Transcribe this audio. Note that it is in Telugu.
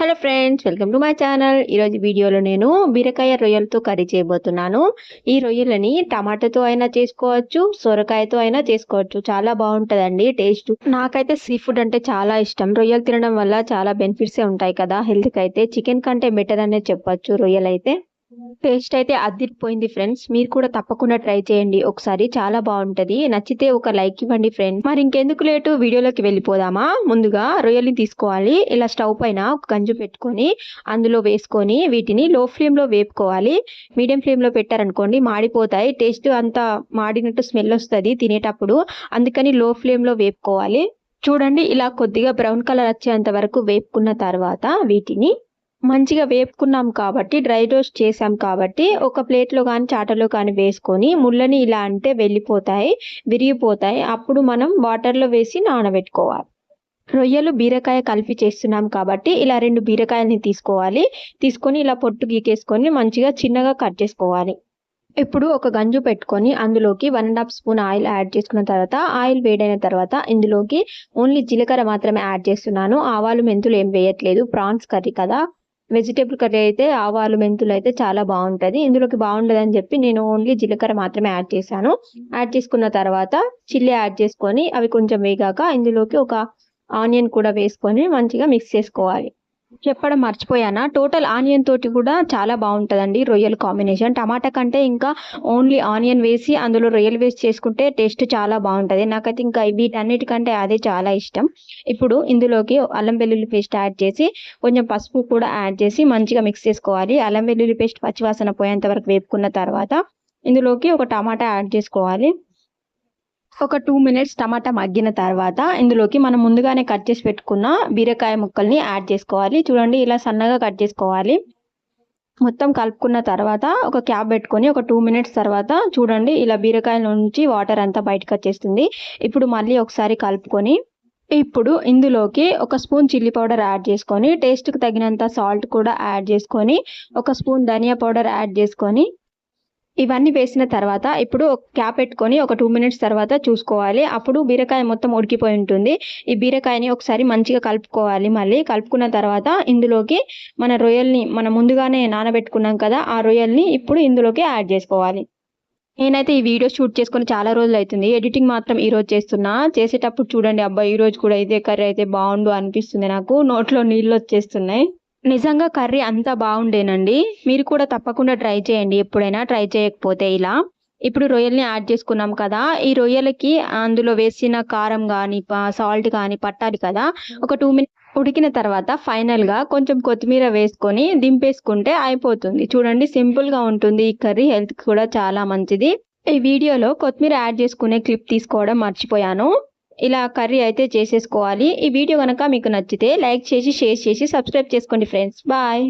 Hello friends welcome to my channel ఈరోజు వీడియోలో నేను బీరకాయ రొయ్యలతో కర్రీ చేయబోతున్నాను. ఈ రొయ్యలని టమాటాతో అయినా చేసుకోవచ్చు సొరకాయతో అయినా చేసుకోవచ్చు. చాలా బాగుంటుందండి టేస్ట్ నాకైతే సీ ఫుడ్ అంటే చాలా ఇష్టం. రొయ్యలు తినడం వల్ల చాలా బెనిఫిట్సే ఉంటాయి కదా. హెల్త్కి అయితే చికెన్ కంటే బెటర్ అనే చెప్పొచ్చు రొయ్యలు అయితే టేస్ట్ అయితే అద్దిరిపోయింది ఫ్రెండ్స్. మీరు కూడా తప్పకుండా ట్రై చేయండి. ఒకసారి చాలా బాగుంటది. నచ్చితే ఒక లైక్ ఇవ్వండి ఫ్రెండ్స్. మరి ఇంకెందుకు లేటు? వీడియోలోకి వెళ్ళిపోదామా? ముందుగా రొయ్యల్ని తీసుకోవాలి. ఇలా స్టవ్ పైన ఒక గంజు పెట్టుకొని అందులో వేసుకొని వీటిని లో ఫ్లేమ్లో వేపుకోవాలి. మీడియం ఫ్లేమ్లో పెట్టారనుకోండి మాడిపోతాయి. టేస్ట్ అంతా మాడినట్టు స్మెల్ వస్తుంది తినేటప్పుడు. అందుకని లో ఫ్లేమ్లో వేపుకోవాలి. చూడండి ఇలా కొద్దిగా బ్రౌన్ కలర్ వచ్చేంత వరకు వేపుకున్న తర్వాత వీటిని మంచిగా వేపుకున్నాం కాబట్టి డ్రై రోస్ట్ చేసాం కాబట్టి ఒక ప్లేట్లో కానీ చాటలో కానీ వేసుకొని ముళ్ళని ఇలా అంటే వెళ్ళిపోతాయి విరిగిపోతాయి. అప్పుడు మనం వాటర్లో వేసి నానబెట్టుకోవాలి. రొయ్యలు బీరకాయ కలిపి చేస్తున్నాం కాబట్టి ఇలా రెండు బీరకాయలని తీసుకోవాలి. తీసుకొని ఇలా పొట్టు గీకేసుకొని మంచిగా చిన్నగా కట్ చేసుకోవాలి. ఇప్పుడు ఒక గంజు పెట్టుకొని అందులోకి one and half spoon oil add చేసుకున్న తర్వాత ఆయిల్ వేడైన తర్వాత ఇందులోకి ఓన్లీ జీలకర్ర మాత్రమే యాడ్ చేస్తున్నాను. ఆవాలు మెంతులు ఏం వేయట్లేదు. ప్రాన్స్ కర్రీ కదా. వెజిటేబుల్ కర్రీ అయితే ఆవాలు మెంతులు అయితే చాలా బాగుంటుంది. ఇందులోకి బాగుండదని చెప్పి నేను ఓన్లీ జీలకర్ర మాత్రమే యాడ్ చేశాను. యాడ్ చేసుకున్న తర్వాత చిల్లీ యాడ్ చేసుకొని అవి కొంచెం వేగాక ఇందులోకి ఒక ఆనియన్ కూడా వేసుకొని మంచిగా మిక్స్ చేసుకోవాలి. చెప్పడం మర్చిపోయానా? టోటల్ ఆనియన్ తోటి కూడా చాలా బాగుంటుందండి రొయ్యల కాంబినేషన్. టమాటా కంటే ఇంకా ఓన్లీ ఆనియన్ వేసి అందులో రొయ్యలు వేసి చేసుకుంటే టేస్ట్ చాలా బాగుంటుంది. నాకైతే ఇంకా వీటన్నిటికంటే అదే చాలా ఇష్టం. ఇప్పుడు ఇందులోకి అల్లం వెల్లుల్లి పేస్ట్ యాడ్ చేసి కొంచెం పసుపు కూడా యాడ్ చేసి మంచిగా మిక్స్ చేసుకోవాలి. అల్లం వెల్లుల్లి పేస్ట్ పచ్చివాసన పోయేంత వరకు వేపుకున్న తర్వాత ఇందులోకి ఒక టమాటా యాడ్ చేసుకోవాలి. ఒక టూ మినిట్స్ టమాటా మగ్గిన తర్వాత ఇందులోకి మనం ముందుగానే కట్ చేసి పెట్టుకున్న బీరకాయ ముక్కల్ని యాడ్ చేసుకోవాలి. చూడండి ఇలా సన్నగా కట్ చేసుకోవాలి. మొత్తం కలుపుకున్న తర్వాత ఒక క్యాప్ పెట్టుకొని ఒక టూ మినిట్స్ తర్వాత చూడండి ఇలా బీరకాయ నుంచి వాటర్ అంతా బయటకు వచ్చేస్తుంది. ఇప్పుడు మళ్ళీ ఒకసారి కలుపుకొని ఇప్పుడు ఇందులోకి ఒక స్పూన్ చిల్లీ పౌడర్ యాడ్ చేసుకొని టేస్ట్కి తగినంత సాల్ట్ కూడా యాడ్ చేసుకొని ఒక స్పూన్ ధనియా పౌడర్ యాడ్ చేసుకొని ఇవన్నీ వేసిన తర్వాత ఇప్పుడు క్యాప్ పెట్టుకొని ఒక టూ మినిట్స్ తర్వాత చూసుకోవాలి. అప్పుడు బీరకాయ మొత్తం ఉడికిపోయి ఉంటుంది. ఈ బీరకాయని ఒకసారి మంచిగా కలుపుకోవాలి మళ్ళీ. కలుపుకున్న తర్వాత ఇందులోకి మన రొయ్యల్ని మనం ముందుగానే నానబెట్టుకున్నాం కదా ఆ రొయ్యల్ని ఇప్పుడు ఇందులోకి యాడ్ చేసుకోవాలి. నేనైతే ఈ వీడియో షూట్ చేసుకొని చాలా రోజులు అవుతుంది. ఎడిటింగ్ మాత్రం ఈ రోజు చేస్తున్నా. చేసేటప్పుడు చూడండి అబ్బా ఈ రోజు కూడా ఇదే కర్రీ అయితే బాగుండు అనిపిస్తుంది నాకు. నోట్లో నీళ్ళు వచ్చేస్తున్నాయి. నిజంగా కర్రీ అంతా బాగుండేనండి. మీరు కూడా తప్పకుండా ట్రై చేయండి. ఎప్పుడైనా ట్రై చేయకపోతే ఇలా. ఇప్పుడు రొయ్యల్ని యాడ్ చేసుకున్నాం కదా. ఈ రొయ్యలకి అందులో వేసిన కారం కానీ సాల్ట్ కానీ పట్టాలి కదా. ఒక టూ మినిట్స్ ఉడికిన తర్వాత ఫైనల్గా కొంచెం కొత్తిమీర వేసుకొని దింపేసుకుంటే అయిపోతుంది. చూడండి సింపుల్గా ఉంటుంది. ఈ కర్రీ హెల్త్ కూడా చాలా మంచిది. ఈ వీడియోలో కొత్తిమీర యాడ్ చేసుకునే క్లిప్ తీసుకోవడం మర్చిపోయాను. ఇలా కర్రీ అయితే చేసేసుకోవాలి. ఈ వీడియో కనుక మీకు నచ్చితే లైక్ చేసి షేర్ చేసి సబ్స్క్రైబ్ చేసుకోండి ఫ్రెండ్స్. బాయ్.